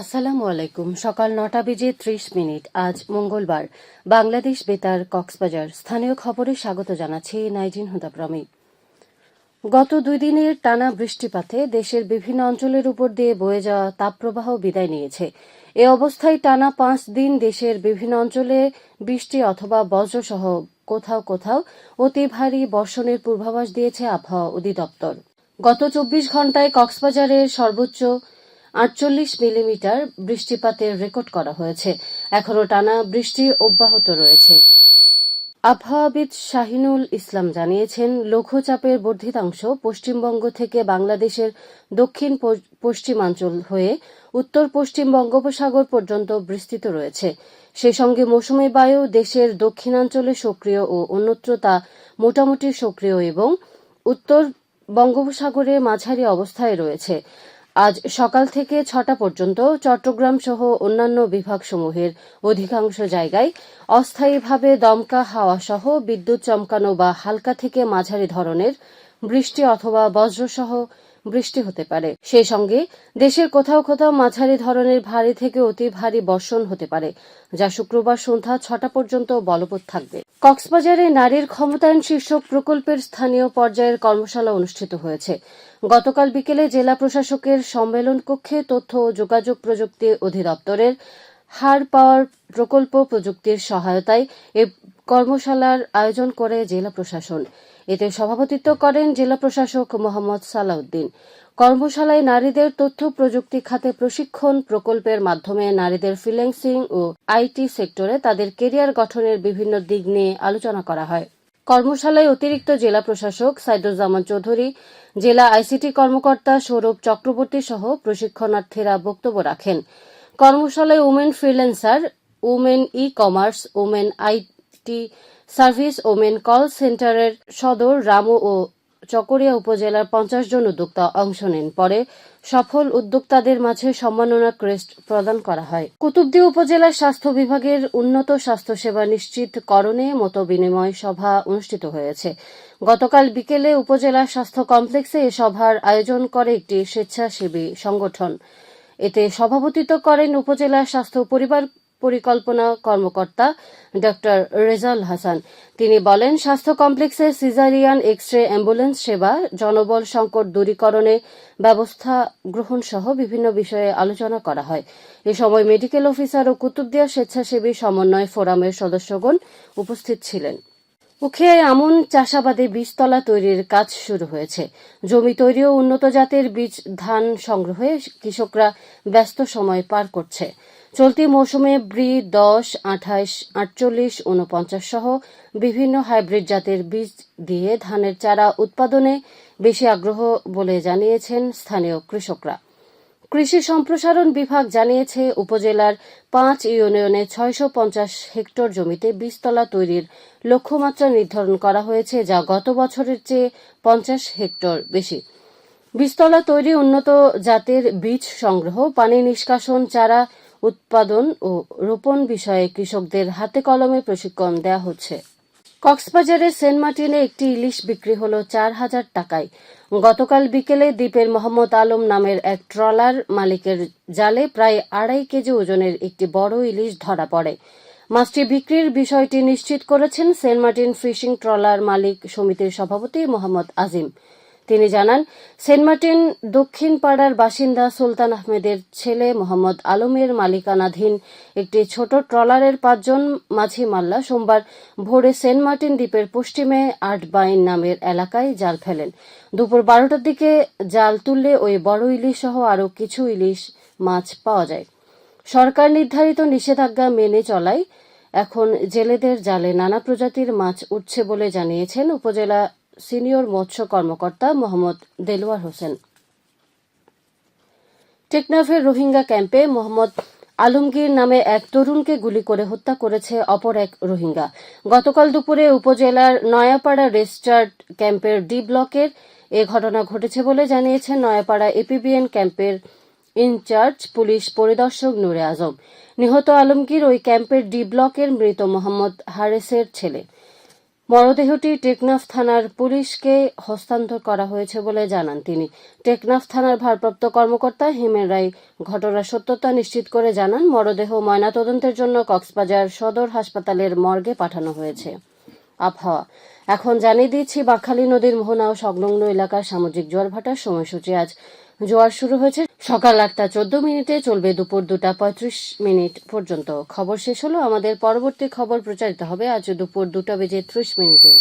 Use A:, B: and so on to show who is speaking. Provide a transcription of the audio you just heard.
A: আসসালামু আলাইকুম। সকাল নটা বেজে ত্রিশ মিনিট। আজ মঙ্গলবার। বাংলাদেশ বেতার কক্সবাজার। স্থানীয় খবরে স্বাগত জানাচ্ছি নাইজিন হুদাপ্রমী গত দুই দিনের টানা বৃষ্টিপাতে দেশের বিভিন্ন অঞ্চলের উপর দিয়ে বয়ে যাওয়া তাপপ্রবাহ বিদায় নিয়েছে। এ অবস্থায় টানা পাঁচ দিন দেশের বিভিন্ন অঞ্চলে বৃষ্টি অথবা বজ্রসহ কোথাও কোথাও অতি ভারী বর্ষণের পূর্বাভাস দিয়েছে আবহাওয়া অধিদপ্তর। গত চব্বিশ ঘন্টায় কক্সবাজারের সর্বোচ্চ আটচল্লিশ মিলিমিটার বৃষ্টিপাতের রেকর্ড করা হয়েছে। এখনও টানা বৃষ্টি অব্যাহত রয়েছে। আবহাওয়াবিদ শাহিনুল ইসলাম জানিয়েছেন, লঘুচাপের বর্ধিতাংশ পশ্চিমবঙ্গ থেকে বাংলাদেশের দক্ষিণ পশ্চিমাঞ্চল হয়ে উত্তর পশ্চিম বঙ্গোপসাগর পর্যন্ত বিস্তৃত রয়েছে। সেই সঙ্গে মৌসুমী বায়ু দেশের দক্ষিণাঞ্চলে সক্রিয় ও অন্যত্র তা মোটামুটি সক্রিয় এবং উত্তর বঙ্গোপসাগরে মাঝারি অবস্থায় রয়েছে। আজ সকাল থেকে ছটা পর্যন্ত চট্টগ্রাম সহ অন্যান্য বিভাগসমূহের অধিকাংশ জায়গায় অস্থায়ীভাবে দমকা হাওয়া সহ বিদ্যুৎ চমকানো বা হালকা থেকে মাঝারি ধরনের বৃষ্টি অথবা বজ্রসহ বৃষ্টি হতে পারে। সেই সঙ্গে দেশের কোথাও কোথাও মাঝারি ধরনের ভারী থেকে অতি ভারী বর্ষণ হতে পারে, যা শুক্রবার সন্ধ্যা ছটা পর্যন্ত বলবৎ থাকবে। কক্সবাজারে নারীর ক্ষমতায়ন শীর্ষক প্রকল্পের স্থানীয় পর্যায়ের কর্মশালা অনুষ্ঠিত হয়েছে। গতকাল বিকেলে জেলা প্রশাসকের সম্মেলন কক্ষে তথ্য ও যোগাযোগ প্রযুক্তি অধিদপ্তরের হার পাওয়ার প্রকল্প প্রযুক্তির সহায়তায় এ কর্মশালার আয়োজন করে জেলা প্রশাসন। এতে সভাপতিত্ব করেন জেলা প্রশাসক মোহাম্মদ সালাউদ্দিন। কর্মশালায় নারীদের তথ্য প্রযুক্তি খাতে প্রশিক্ষণ প্রকল্পের মাধ্যমে নারীদের ফ্রিল্যান্সিং ও আইটি সেক্টরে তাদের কেরিয়ার গঠনের বিভিন্ন দিক নিয়ে আলোচনা করা হয়। কর্মশালায় অতিরিক্ত জেলা প্রশাসক সাইদুজ্জামান চৌধুরী, জেলা আইসিটি কর্মকর্তা সৌরভ চক্রবর্তী সহ প্রশিক্ষণার্থীরা বক্তব্য রাখেন। কর্মশালায় women freelancer, women e commerce women IT service women call সেন্টারের সদর রামু ও চকরিয়া উপজেলার পঞ্চাশ জন উদ্যোক্তা অংশ নেন। পরে সফল উদ্যোক্তাদের মাঝে সম্মাননা ক্রেস্ট প্রদান করা হয়। কুতুবদি উপজেলার স্বাস্থ্য বিভাগের উন্নত স্বাস্থ্যসেবা নিশ্চিতকরণে মত বিনিময় সভা অনুষ্ঠিত হয়েছে। গতকাল বিকেলে উপজেলা স্বাস্থ্য কমপ্লেক্সে এ সভার আয়োজন করে একটি স্বেচ্ছাসেবী সংগঠন। এতে সভাপতিত্ব করেন উপজেলা স্বাস্থ্য পরিবার পরিকল্পনা কর্মকর্তা ডক্টর রেজাল হাসান। তিনি বলেন, স্বাস্থ্য কমপ্লেক্সে সিজারিয়ান এক্স রে অ্যাম্বুলেন্স সেবা, জনবল সংকট দূরীকরণে ব্যবস্থা গ্রহণ সহ বিভিন্ন বিষয়ে আলোচনা করা হয়। এ সময় মেডিকেল অফিসার ও কুতুবদিয়া স্বেচ্ছাসেবী সমন্বয় ফোরামের সদস্যগণ উপস্থিত ছিলেন। উখিয়ায় আমন চাষাবাদে বীজতলা তৈরির কাজ শুরু হয়েছে। জমি তৈরি ও উন্নত জাতের বীজ ধান সংগ্রহে কৃষকরা ব্যস্ত সময় পার করছে। চলতি মৌসুমে ব্রি, দশ আঠাইশ আটচল্লিশ উনপঞ্চাশ সহ বিভিন্ন হাইব্রিড জাতের বীজ দিয়ে ধানের চারা উৎপাদনে বেশি আগ্রহ বলে জানিয়েছেন স্থানীয় কৃষকরা। কৃষি সম্প্রসারণ বিভাগ জানিয়েছে, উপজেলার পাঁচ ইউনিয়নে ছয়শো পঞ্চাশ হেক্টর জমিতে বীজতলা তৈরির লক্ষ্যমাত্রা নির্ধারণ করা হয়েছে, যা গত বছরের চেয়ে পঞ্চাশ হেক্টর বেশি। বীজতলা তৈরি উন্নত জাতের বীজ সংগ্রহ, পানি নিষ্কাশন, চারা উৎপাদন ও রোপণ বিষয়ে কৃষকদের হাতে কলমে প্রশিক্ষণ দেওয়া হচ্ছে। কক্সবাজারের সেন্ট মার্টিনে একটি ইলিশ বিক্রি হল চার হাজার টাকায়। গতকাল বিকেলে দ্বীপের মোহাম্মদ আলম নামের এক ট্রলার মালিকের জালে প্রায় আড়াই কেজি ওজনের একটি বড় ইলিশ ধরা পড়ে। মাছটি বিক্রির বিষয়টি নিশ্চিত করেছেন সেন্ট মার্টিন ফিশিং ট্রলার মালিক সমিতির সভাপতি মোহাম্মদ আজিম। তিনি জানান, সেন্ট মার্টিন দক্ষিণ পাড়ার বাসিন্দা সুলতান আহমেদের ছেলে মোহাম্মদ আলমের মালিকানাধীন একটি ছোট ট্রলারের পাঁচজন মাঝি মাল্লা সোমবার ভোরে সেন্ট মার্টিন দ্বীপের পশ্চিমে আটবাইন নামের এলাকায় জাল ফেলেন। দুপুর বারোটার দিকে জাল তুললে ওই বড় ইলিশ সহ আরও কিছু ইলিশ মাছ পাওয়া যায়। সরকার নির্ধারিত নিষেধাজ্ঞা মেনে চলায় এখন জেলেদের জালে নানা প্রজাতির মাছ উঠছে বলে জানিয়েছেন উপজেলা সিনিয়র মৎস্য কর্মকর্তা মোহাম্মদ দেলোয়ার হোসেন। টেকনাফের রোহিঙ্গা ক্যাম্পে মোহাম্মদ আলমগীর নামে এক তরুণকে গুলি করে হত্যা করেছে অপর এক রোহিঙ্গা। গতকাল দুপুরে উপজেলার নয়াপাড়া রেজিস্টার্ড ক্যাম্পের ডি ব্লকের এ ঘটনা ঘটেছে বলে জানিয়েছেন নয়াপাড়া এপিবিএন ক্যাম্পের ইনচার্জ পুলিশ পরিদর্শক নূরে আজম। নিহত আলমগীর ওই ক্যাম্পের ডি ব্লকের মৃত মোহাম্মদ হারেসের ছেলে। মরদেহটি টেকনাফ থানার পুলিশকে হস্তান্তর করা হয়েছে বলে জানান তিনি। টেকনাফ থানার ভারপ্রাপ্ত কর্মকর্তা হিমেন রায় ঘটনার সত্যতা নিশ্চিত করে জানান, মরদেহ ময়নাতদন্তের জন্য কক্সবাজার সদর হাসপাতালের মর্গে পাঠানো হয়েছে। আবহাওয়া। এখন জানিয়ে দিচ্ছি, বাকখালী নদীর মোহনা ও সংলগ্ন এলাকার সামুদ্রিক জোয়ার ভাটার সময়সূচি আজ জোয়ার শুরু হয়েছে সকাল আটটা চোদ্দ মিনিটে, চলবে দুপুর দুটা পঁয়ত্রিশ মিনিট পর্যন্ত। খবর শেষ হলো। আমাদের পরবর্তী খবর প্রচারিত হবে আজ দুপুর দুটা বেজে ত্রিশ মিনিটে।